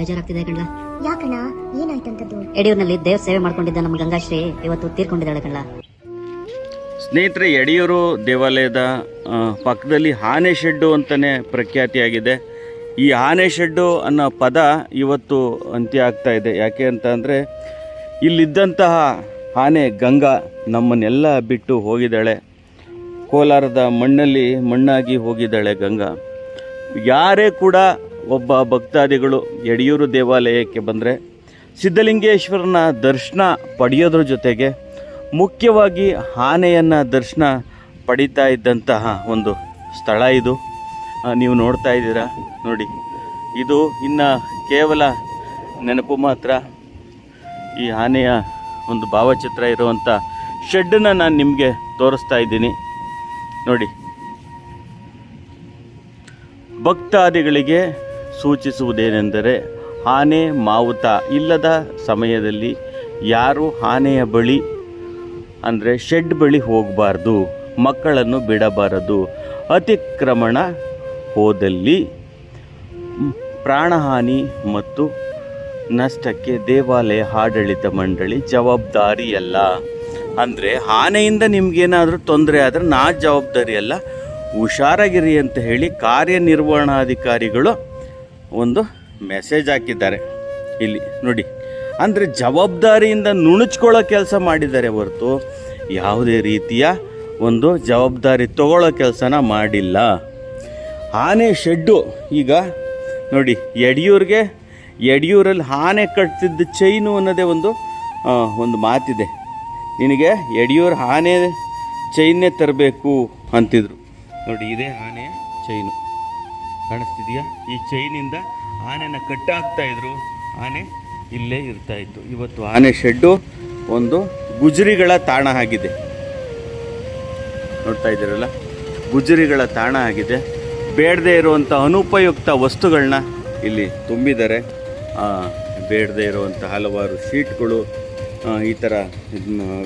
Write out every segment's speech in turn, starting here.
ಬೇಜಾರಾಗ್ತಿದೆ ಕಣ್ಲ ಯಾಕಣ್ಣ? ಏನಾಯ್ತಂತದ್ದು? ಯಡಿಯೂರಿನಲ್ಲಿ ದೇವ್ರ ಸೇವೆ ಮಾಡ್ಕೊಂಡಿದ್ದ ನಮ್ಮ ಗಂಗಾಶ್ರೀ ಇವತ್ತು ತೀರ್ಕೊಂಡಿದ್ದಾಳೆ ಕಣ್ಲ ಸ್ನೇಹಿತರೆ ಯಡಿಯೂರು ದೇವಾಲಯದ ಪಕ್ಕದಲ್ಲಿ ಆನೆ ಶೆಡ್ಡು ಅಂತಲೇ ಪ್ರಖ್ಯಾತಿಯಾಗಿದೆ. ಈ ಆನೆ ಶೆಡ್ಡು ಅನ್ನೋ ಪದ ಇವತ್ತು ಅಂತ್ಯ ಆಗ್ತಾ ಇದೆ. ಯಾಕೆ ಅಂತ ಅಂದರೆ ಇಲ್ಲಿದ್ದಂತಹ ಆನೆ ಗಂಗಾ ನಮ್ಮನ್ನೆಲ್ಲ ಬಿಟ್ಟು ಹೋಗಿದ್ದಾಳೆ. ಕೋಲಾರದ ಮಣ್ಣಲ್ಲಿ ಮಣ್ಣಾಗಿ ಹೋಗಿದ್ದಾಳೆ ಗಂಗಾ. ಯಾರೇ ಕೂಡ ಒಬ್ಬ ಭಕ್ತಾದಿಗಳು ಯಡಿಯೂರು ದೇವಾಲಯಕ್ಕೆ ಬಂದರೆ ಸಿದ್ಧಲಿಂಗೇಶ್ವರನ ದರ್ಶನ ಪಡೆಯೋದ್ರ ಜೊತೆಗೆ ಮುಖ್ಯವಾಗಿ ಆನೆಯನ್ನು ದರ್ಶನ ಪಡೀತಾ ಇದ್ದಂತಹ ಒಂದು ಸ್ಥಳ ಇದು. ನೀವು ನೋಡ್ತಾ ಇದ್ದೀರಾ? ನೋಡಿ, ಇದು ಇನ್ನು ಕೇವಲ ನೆನಪು ಮಾತ್ರ. ಈ ಆನೆಯ ಒಂದು ಭಾವಚಿತ್ರ ಇರುವಂಥ ಶೆಡ್ಡನ್ನು ನಾನು ನಿಮಗೆ ತೋರಿಸ್ತಾ ಇದ್ದೀನಿ. ನೋಡಿ, ಭಕ್ತಾದಿಗಳಿಗೆ ಸೂಚಿಸುವುದೇನೆಂದರೆ, ಆನೆ ಮಾವುತ ಇಲ್ಲದ ಸಮಯದಲ್ಲಿ ಯಾರು ಆನೆಯ ಬಳಿ, ಅಂದರೆ ಶೆಡ್ ಬಳಿ ಹೋಗಬಾರ್ದು, ಮಕ್ಕಳನ್ನು ಬಿಡಬಾರದು. ಅತಿಕ್ರಮಣ ಹೋದಲ್ಲಿ ಪ್ರಾಣಹಾನಿ ಮತ್ತು ನಷ್ಟಕ್ಕೆ ದೇವಾಲಯ ಆಡಳಿತ ಮಂಡಳಿ ಜವಾಬ್ದಾರಿಯಲ್ಲ. ಅಂದರೆ ಆನೆಯಿಂದ ನಿಮಗೇನಾದರೂ ತೊಂದರೆ ಆದರೆ ನಾ ಜವಾಬ್ದಾರಿ ಅಲ್ಲ ಹುಷಾರಾಗಿರಿ ಅಂತ ಹೇಳಿ ಕಾರ್ಯನಿರ್ವಹಣಾಧಿಕಾರಿಗಳು ಒಂದು ಮೆಸೇಜ್ ಹಾಕಿದ್ದಾರೆ. ಇಲ್ಲಿ ನೋಡಿ. ಅಂದರೆ ಜವಾಬ್ದಾರಿಯಿಂದ ನುಣುಚ್ಕೊಳ್ಳೋ ಕೆಲಸ ಮಾಡಿದ್ದಾರೆ ಹೊರತು ಯಾವುದೇ ರೀತಿಯ ಒಂದು ಜವಾಬ್ದಾರಿ ತಗೊಳ್ಳೋ ಕೆಲಸನ ಮಾಡಿಲ್ಲ. ಆನೆ ಶೆಡ್ಡು ಈಗ ನೋಡಿ ಯಡಿಯೂರಿಗೆ, ಯಡಿಯೂರಲ್ಲಿ ಆನೆ ಕಟ್ತಿದ್ದ ಚೈನು ಅನ್ನೋದೇ ಒಂದು ಒಂದು ಮಾತಿದೆ. ನಿನಗೆ ಯಡಿಯೂರು ಆನೆ ಚೈನೇ ತರಬೇಕು ಅಂತಿದ್ರು. ನೋಡಿ, ಇದೇ ಆನೆ ಚೈನು ಕಾಣಿಸ್ತಿದೆಯಾ? ಈ ಚೈನಿಂದ ಆನೆನ ಕಟ್ಟಾಕ್ತಾ ಇದ್ರು. ಆನೆ ಇಲ್ಲೇ ಇರ್ತಾ ಇತ್ತು. ಇವತ್ತು ಆನೆ ಶೆಡ್ಡು ಒಂದು ಗುಜರಿಗಳ ತಾಣ ಆಗಿದೆ. ನೋಡ್ತಾ ಇದ್ದೀರಲ್ಲ? ಗುಜರಿಗಳ ತಾಣ ಆಗಿದೆ. ಬೇಡದೇ ಇರುವಂಥ ಅನುಪಯುಕ್ತ ವಸ್ತುಗಳನ್ನ ಇಲ್ಲಿ ತುಂಬಿದ್ದಾರೆ. ಬೇಡದೇ ಇರುವಂಥ ಹಲವಾರು ಶೀಟ್ಗಳು ಈ ಥರ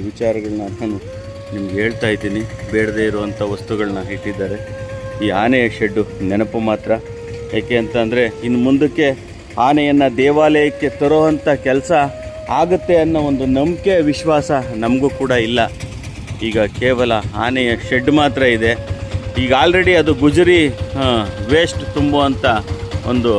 ವಿಚಾರಗಳನ್ನ ನಾನು ನಿಮ್ಗೆ ಹೇಳ್ತಾ ಇದ್ದೀನಿ. ಬೇಡದೇ ಇರುವಂಥ ವಸ್ತುಗಳನ್ನ ಇಟ್ಟಿದ್ದಾರೆ. ಈ ಆನೆಯ ಶೆಡ್ಡು ನೆನಪು ಮಾತ್ರ. ಏಕೆ ಅಂತಂದರೆ ಇನ್ನು ಮುಂದಕ್ಕೆ ಆನೆಯನ್ನು ದೇವಾಲಯಕ್ಕೆ ತರುವಂಥ ಕೆಲಸ ಆಗುತ್ತೆ ಅನ್ನೋ ಒಂದು ನಂಬಿಕೆ ವಿಶ್ವಾಸ ನಮಗೂ ಕೂಡ ಇಲ್ಲ. ಈಗ ಕೇವಲ ಆನೆಯ ಶೆಡ್ ಮಾತ್ರ ಇದೆ. ಈಗ ಆಲ್ರೆಡಿ ಅದು ಗುಜರಿ ವೇಸ್ಟ್ ತುಂಬುವಂಥ ಒಂದು